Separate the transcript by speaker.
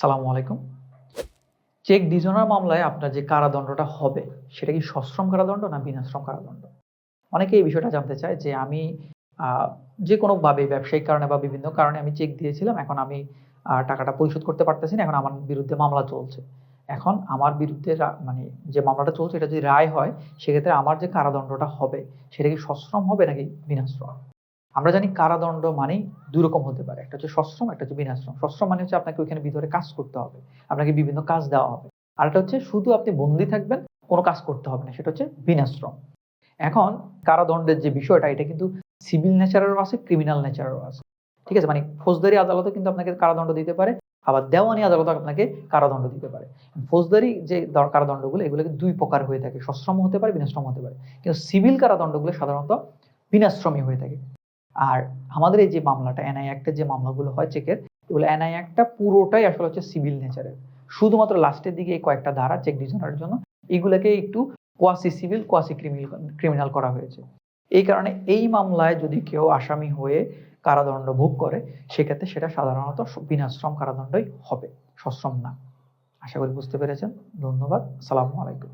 Speaker 1: সালামু আলাইকুম। Check dishonour মামলায় আপনার যে কারাদণ্ডটা হবে, সেটা কি সশ্রম কারাদণ্ড না বিনাশ্রম কারাদণ্ড? অনেকে এই বিষয়টা জানতে চায় যে আমি যে কোনোভাবে ব্যবসায়িক কারণে বা বিভিন্ন কারণে আমি চেক দিয়েছিলাম, এখন আমি টাকাটা পরিশোধ করতে পারতেছি না, এখন আমার বিরুদ্ধে মামলা চলছে। এখন আমার বিরুদ্ধে মানে যে মামলাটা চলছে, এটা যদি রায় হয়, সেক্ষেত্রে আমার যে কারাদণ্ডটা হবে, সেটা কি সশ্রম হবে নাকি বিনাশ্রম? আমরা জানি কারাদণ্ড মানেই দুই রকম হতে পারে। একটা হচ্ছে সশ্রম, একটা হচ্ছে বিনাশ্রম। সশ্রম মানে হচ্ছে আপনাকে ওইখানে ভিতরে কাজ করতে হবে। আপনাকে বিভিন্ন কাজ দেওয়া হবে। আর একটা হচ্ছে শুধু আপনি বন্দি থাকবেন, কোনো কাজ করতে হবে না, সেটা হচ্ছে বিনাশ্রম। এখন কারাদণ্ডের যে বিষয়টা, এটা কিন্তু সিভিল নেচারেরও আছে, ক্রিমিনাল নেচারেরও আছে। ঠিক আছে? মানে ফৌজদারি আদালতে কিন্তু আপনাকে কারাদণ্ড দিতে পারে, আবার দেওয়ানি আদালত আপনাকে কারাদণ্ড দিতে পারে। ফৌজদারি যে কারাদণ্ডগুলো, এগুলো দুই প্রকার হয়ে থাকে। সশ্রম হতে পারে বিনাশ্রম হতে পারে। কিন্তু সিভিল কারাদণ্ডগুলো সাধারণত বিনাশ্রমী হয়ে থাকে। আর আমাদের এই যে মামলাটা এনআই অ্যাক্টের যে মামলাগুলো হয় চেকের এগুলো এনআই অ্যাক্টটা পুরোটাই আসলে হচ্ছে সিভিল নেচারের শুধুমাত্র লাস্টের দিকে এই কয়েকটা ধারা চেক ডিজনারের জন্য, এগুলোকে একটু কোয়াসি সিভিল কোয়াসি ক্রিমিনাল করা হয়েছে। এই কারণে এই মামলায় যদি কেউ আসামি হয়ে কারাদণ্ড ভোগ করে, সেক্ষেত্রে সেটা সাধারণত বিনাশ্রম কারাদণ্ডই হবে, সশ্রম না। আশা করি বুঝতে পেরেছেন। ধন্যবাদ। সালামু আলাইকুম।